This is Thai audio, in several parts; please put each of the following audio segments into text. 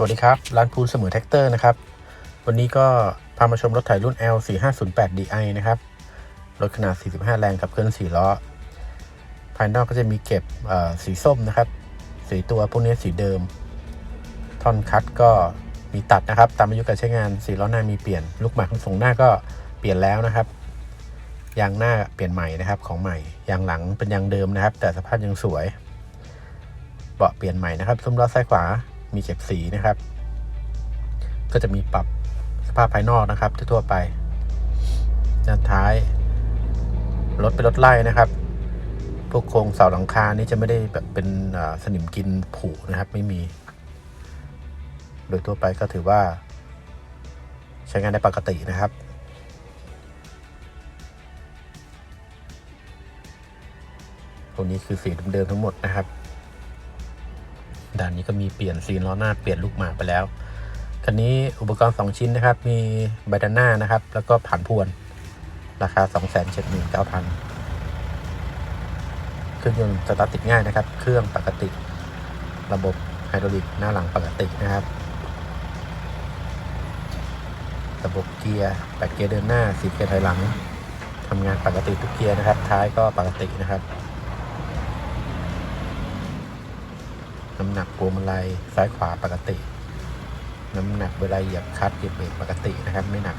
สวัสดีครับ ร้านพูนเสมอแท็กเตอร์นะครับ วันนี้ก็พามาชมรถไถรุ่น L 4 5 0 8 DI นะครับ รถขนาด 45 แรงกับเครื่อง4ล้อ ภายนอกก็จะมีเก็บสีส้มนะครับ สีตัวพวกนี้สีเดิม ท่อนคัดก็มีตัดนะครับ ตามอายุการใช้งานสีล้อหน้ามีเปลี่ยน ลูกหมากทั้งสองหน้าก็เปลี่ยนแล้วนะครับ ยางหน้าเปลี่ยนใหม่นะครับของใหม่ ยางหลังเป็นยางเดิมนะครับ แต่สภาพยังสวย เบาะเปลี่ยนใหม่นะครับซุ้มล้อซ้ายขวา มีเก็บสีนะครับ ก็จะมีปรับสภาพภายนอกนะครับ ทั่วไป ด้านท้าย รถเป็นรถไล่นะครับ พวกโครงเสาหลังคานี่จะไม่ได้แบบเป็นสนิมกินผุนะครับ ไม่มี โดยทั่วไปก็ถือว่า ใช้งานได้ปกตินะครับตรงนี้คือสีเดิมๆทั้งหมดนะครับ ด้านนี้ก็มีเปลี่ยนซีนล้อหน้าเปลี่ยนลูกหมากไปแล้วคันนี้อุปกรณ์ 2 ชิ้นนะครับ มีใบด้านหน้านะครับ แล้วก็ผ่านพวน ราคา 279,000เครื่องยนต์สตาร์ทติดง่ายนะครับ เครื่องปกติ ระบบไฮดรอลิกหน้าหลังปกตินะครับ ระบบเกียร์แปดเกียร์เดินหน้าสีเกียร์ถอยหลังทำงานปกติทุกเกียร์นะครับ ท้ายก็ปกตินะครับ น้ำหนักพวงมาลัยซ้ายขวาปกติ น้ำหนักเวลาเหยียบคลัตช์เหยียบเบรกปกตินะครับไม่หนัก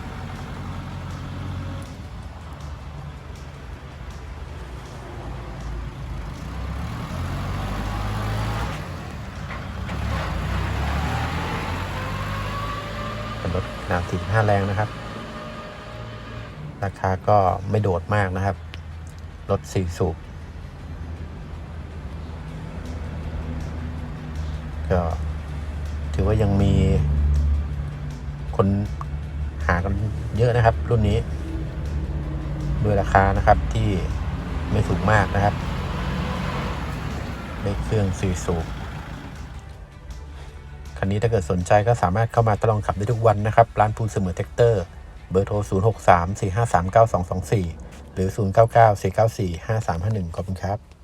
เป็นรถขนาด45 แรงนะครับ ราคาก็ไม่โดดมากนะครับ รถ4สูบ ก็ถือว่ายังมีคนหากันเยอะนะครับ รุ่นนี้ ด้วยราคานะครับที่ไม่ถูกมากนะครับได้เครื่องสี่สูบคันนี้ถ้าเกิดสนใจก็สามารถเข้ามาทดลองขับได้ทุกวันนะครับ ร้านพูนเสมอแท็กเตอร์ เบอร์โทร 0 6 3 4 5 3 9 2 2 4 หรือ 0 9 9 4 9 4 5 3 5 1 ขอบคุณครับ